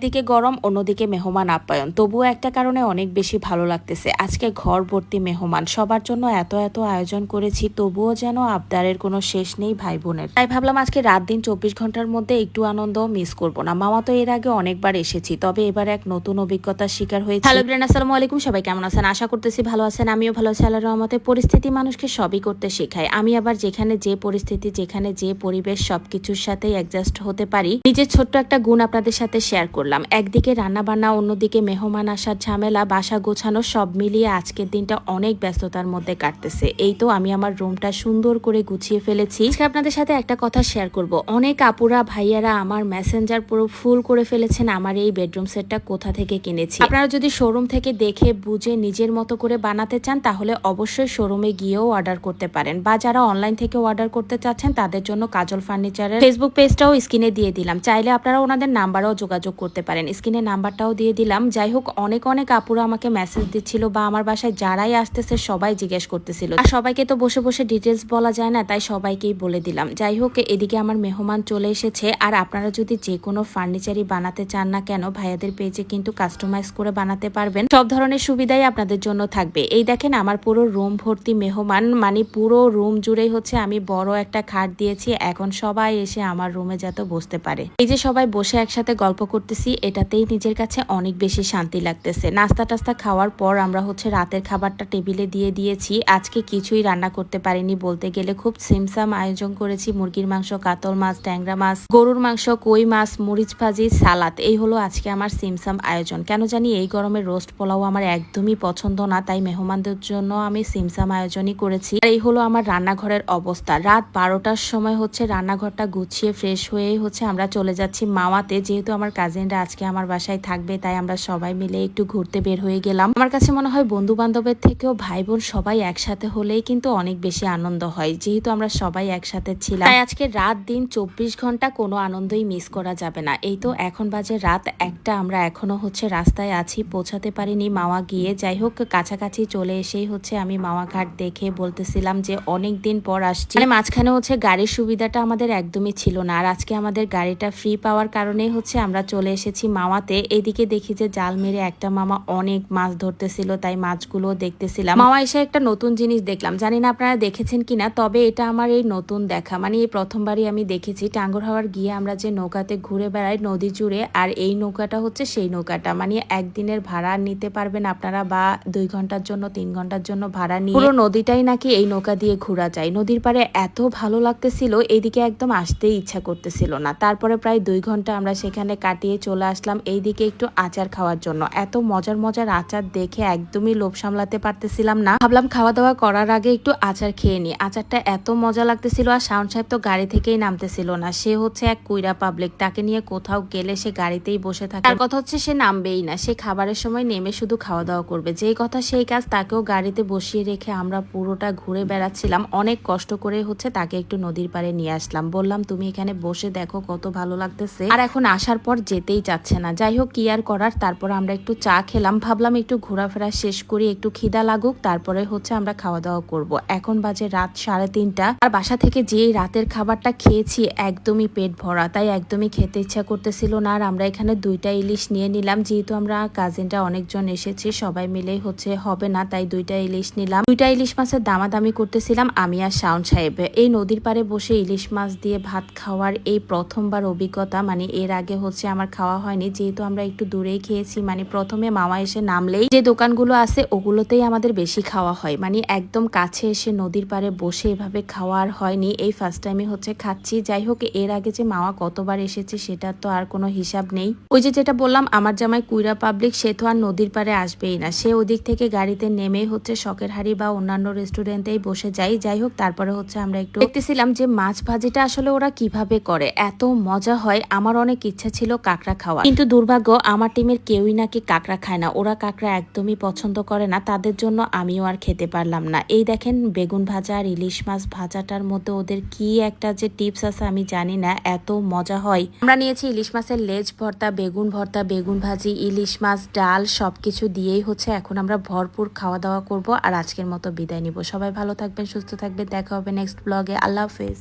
একদিকে গরম, অন্যদিকে মেহমান আপ্যায়ন। তবুও একটা কারণে অনেক বেশি ভালো লাগতেছে। আজকে ঘর ভর্তি মেহমান। সবার জন্য এত এত আয়োজন করেছি, তবুও যেন আবদারের কোনো শেষ নেই ভাই বোনের তাই ভাবলাম আজকে রাত দিন চব্বিশ ঘণ্টার মধ্যে একটু আনন্দ মিস করব না। মামা তো এর আগে অনেকবার এসেছি, তবে এবার এক নতুন অভিজ্ঞতার শিকার হয়েছে। হ্যালো ব্রেন আসসালামু আলাইকুম। সবাই কেমন আছেন? আশা করতেছি ভালো আছেন। আমিও ভালো আছি আল্লাহর রহমতে। পরিস্থিতি মানুষকে সবই করতে শেখায়। আমি আবার যেখানে যে পরিস্থিতি, যেখানে যে পরিবেশ, সবকিছুর সাথেই অ্যাডজাস্ট হতে পারি। নিজের ছোট্ট একটা গুণ আপনাদের সাথে শেয়ার করলাম। একদিকে রান্না বান্না অন্যদিকে মেহমান আসার ঝামেলা, বাসা গোছানো সব মিলিয়ে আজকের দিনটা অনেক ব্যস্ততার মধ্যে কাটতেছে। এই তো আমি আমার রুমটা সুন্দর করে গুছিয়ে ফেলেছি। আপনাদের সাথে একটা কথা শেয়ার করব। অনেক আপুরা, ভাইয়ারা আমার মেসেঞ্জার পুরো ফুল করে ফেলেছেন আমার এই বেডরুম সেটটা কোথা থেকে কিনেছি। আপনারা যদি শোরুম থেকে দেখে বুঝে নিজের মতো করে বানাতে চান, তাহলে অবশ্যই শোরুমে গিয়েও অর্ডার করতে পারেন। বা যারা অনলাইন থেকে অর্ডার করতে চাচ্ছেন, তাদের জন্য কাজল ফার্নিচারের ফেসবুক পেজটাও স্ক্রিনে দিয়ে দিলাম। চাইলে আপনারা ওনাদের নাম্বারও যোগাযোগ করতে পারেন। স্ক্রিনে নাম্বারটাও দিয়ে দিলাম। যাই হোক অনেক অনেক আপুরা আমাকে মেসেজ দিচ্ছিল বা আমার বাসায় যারাই আসতেছে সবাই জিজ্ঞেস করতেছিল। আর সবাইকে তো বসে বসে ডিটেলস বলা যায় না, তাই সবাইকেই বলে দিলাম। যাই হোক এদিকে আমার মেহমান চলে এসেছে। আর আপনারা যদি যে কোনো ফার্নিচারই বানাতে চান না কেন, ভাইয়াদের পেজে কিন্তু কাস্টমাইজ করে বানাতে পারবেন। সব ধরনের সুবিধাই আপনাদের জন্য থাকবে। এই দেখেন, আমার পুরো রুম ভর্তি মেহমান। মানে পুরো রুম জুড়েই হচ্ছে আমি বড় একটা খাট দিয়েছি। এখন সবাই এসে আমার রুমে যাতে বসতে পারে। এই যে সবাই বসে একসাথে গল্প করতেছি এটাতেই নিজের কাছে অনেক বেশি শান্তি লাগতেছে। নাস্তা টাস্তা খাওয়ার পর আমরা হচ্ছে রাতের খাবারটা টেবিলে দিয়ে দিয়েছি। আজকে কিছুই রান্না করতে পারিনি বলতে গেলে। খুব সিমসাম আয়োজন করেছি। মুরগির মাংস, কাতল মাছ, ট্যাংরা মাছ, গরুর মাংস, কই মাছ, মরিচ ভাজি, সালাদ। এই হলো আজকে আমার সিমসাম আয়োজন। কেন জানি এই গরমে রোস্ট পোলাও আমার একদমই পছন্দ না, তাই মেহমানদের জন্য আমি সিমসাম আয়োজনই করেছি। এই হলো আমার রান্নাঘরের অবস্থা। রাত বারোটার সময় হচ্ছে রান্নাঘরটা গুছিয়ে ফ্রেশ হয়ে হচ্ছে আমরা চলে যাচ্ছি মাওয়াতে যেহেতু আমার কাজিনরা আজকে আমার বাসায় থাকবে, তাই আমরা সবাই মিলে একটু ঘুরতে বের হয়ে গেলাম। আমার কাছে মনে হয় বন্ধু বান্ধবের থেকেও ভাই বোন সবাই একসাথে হলেই কিন্তু অনেক বেশি আনন্দ হয়, যেহেতু আমরা সবাই একসাথে ছিলাম। তাই আজকে রাত দিন চব্বিশ ঘণ্টা কোনো আনন্দই মিস করা যাবে না। এই তো এখন বাজে রাত একটা, আমরা এখনও হচ্ছে রাস্তায় আছি, পৌঁছাতে পারিনি মাওয়া গিয়ে। যাই হোক, কাছাকাছি চলে এসেই হচ্ছে আমি মাওয়া ঘাট দেখে বলতেছিলাম যে অনেক দিন পর আসছি। মানে মাঝখানে হচ্ছে গাড়ির সুবিধাটা আমাদের একদমই ছিল না, আর আজকে আমাদের গাড়িটা ফ্রি পাওয়ার কারণেই হচ্ছে আমরা চলে এসেছি মাওয়াতে এদিকে দেখি যে জাল মেরে একটা মামা অনেক মাছ ধরতেছিল, তাই মাছগুলো দেখতেছিলাম। মামা এসে একটা নতুন জিনিস দেখলাম। জানি না আপনারা দেখেছেন কিনা, তবে এটা আমার এই নতুন দেখা। মানে এই প্রথমবারই আমি দেখেছি। টাঙ্গর হাওয়ার গিয়ে আমরা যে নৌকাতে ঘুরে বেড়াই নদী জুড়ে, আর এই নৌকাটা হচ্ছে সেই নৌকাটা। মানে একদিনের ভাড়া নিতে পারবেন আপনারা বা দুই ঘণ্টার জন্য, তিন ঘণ্টার জন্য ভাড়া নিয়ে। পুরো নদীটাই নাকি এই নৌকা দিয়ে ঘোরা যায়। নদীর পাড়ে এত ভালো লাগতেছিল এইদিকে একদম আসতেই ইচ্ছা করতেছিল না। তারপরে প্রায় দুই ঘণ্টা আমরা সেখানে কাটিয়ে চলে আসলাম এইদিকে একটু আচার খাওয়ার জন্য। এত মজার মজার আচার দেখে একদমই লোভ সামলাতে পারতেছিলাম না। ভাবলাম খাওয়া দাওয়া করার আগে একটু আচার খেয়ে নি আচারটা এত মজা লাগতেছিল আর শাওন সাহেব তো গাড়ি থেকেই নামতেছিল না। সে হচ্ছে এক কুইরা পাবলিক। তাকে নিয়ে কোথাও গেলে সে গাড়িতেই বসে থাকে। তার কথা হচ্ছে সে নামবেই না। সে খাবারের সময় নেমে শুধু খাওয়া দাওয়া করবে। যেই কথা সেই কাজ তাকেও গাড়িতে বসিয়ে রেখে আমরা পুরোটা ঘুরে বেড়াচ্ছিলাম। অনেক কষ্ট করে হচ্ছে তাকে একটু নদীর পাড়ে নিয়ে আসলাম। বললাম, তুমি এখানে বসে দেখো কত ভালো লাগতেছে। আর এখন আসার পর যেতেই চাচ্ছে না। যাই হোক, কি আর করার? তারপর আমরা একটু চা খেলাম। ভাবলাম একটু ঘোরাফেরা শেষ করি, একটু খিদা লাগুক, তারপরে হচ্ছে আমরা খাওয়া দাওয়া করব। এখন বাজে রাত সাড়ে তিনটা। আর বাসা থেকে যে রাতের খাবারটা খেয়েছি, একদমই পেট ভরা। তাই একদমই খেতে ইচ্ছা করতেছিল না। আর আমরা এখানে দুইটা ইলিশ নিয়ে নিলাম। যেহেতু আমরা কাজিনরা অনেকজন এসেছি, সবাই মিলে হচ্ছে হবে না, তাই দুইটা ইলিশ নিলাম। দুইটা ইলিশ মাছের দামাদামি করতেছিলাম আমি আর শাওন সাহেব। এই নদীর পাড়ে বসে ইলিশ মাছ দিয়ে ভাত খাওয়ার এই প্রথমবার অভিজ্ঞতা মানে এর আগে হচ্ছে আমার খাওয়া হয়নি। যেহেতু আমরা একটু দূরেই খেয়েছি মানে প্রথমে মামা এসে নামলেই যে দোকানগুলো আছে ওগুলোতেই আমাদের বেশি খাওয়া হয়। মানে একদম কাছে এসে নদীর পাড়ে বসে এভাবে খাওয়া আর হয়নি। এই ফার্স্ট টাইমে হচ্ছে খাচ্ছি। যাই হোক, এর আগে যে মামা কতবার এসেছে সেটা তো আর কোনো হিসাব নেই। ওই যে যেটা বললাম, আমার জামাই কুইরা পাবলিক সে তো আর নদীর পাড়ে আসবেই না। সে ওদিক থেকে গাড়িতে নেমে হচ্ছে শখের হাড়ি বা অন্যান্য রেস্টুরেন্টেই বসে যাই যাই হোক, তারপরে হচ্ছে আমরা একটু দেখতেছিলাম যে মাছ ভাজিটা আসলে ওরা কীভাবে করে। এত মজা হয়। আমার অনেক ইচ্ছা ছিল কাঁকড়া খাওয়া কিন্তু দুর্ভাগ্য, আমার টিমের কেউই নাকি কাঁকড়া খায় না। ওরা কাঁকড়া একদমই পছন্দ করে না, তাদের জন্য আমিও আর খেতে পারলাম না। এই দেখেন, বেগুন ভাজা আর ইলিশ মাছ ভাজাটার মধ্যে ওদের কি একটা যে টিপস আছে আমি জানি না, এত মজা হয়। আমরা নিয়েছি ইলিশ মাছের লেজ ভর্তা, বেগুন ভর্তা, বেগুন ভাজি, ইলিশ মাছ, ডাল, সবকিছু দিয়েই হচ্ছে এখন আমরা ভরপুর খাওয়া দাওয়া করব। আর আজকের মতো বিদায় নিব। সবাই ভালো থাকবেন, সুস্থ থাকবেন। দেখা হবে নেক্সট ব্লগে আল্লাহ হাফেজ।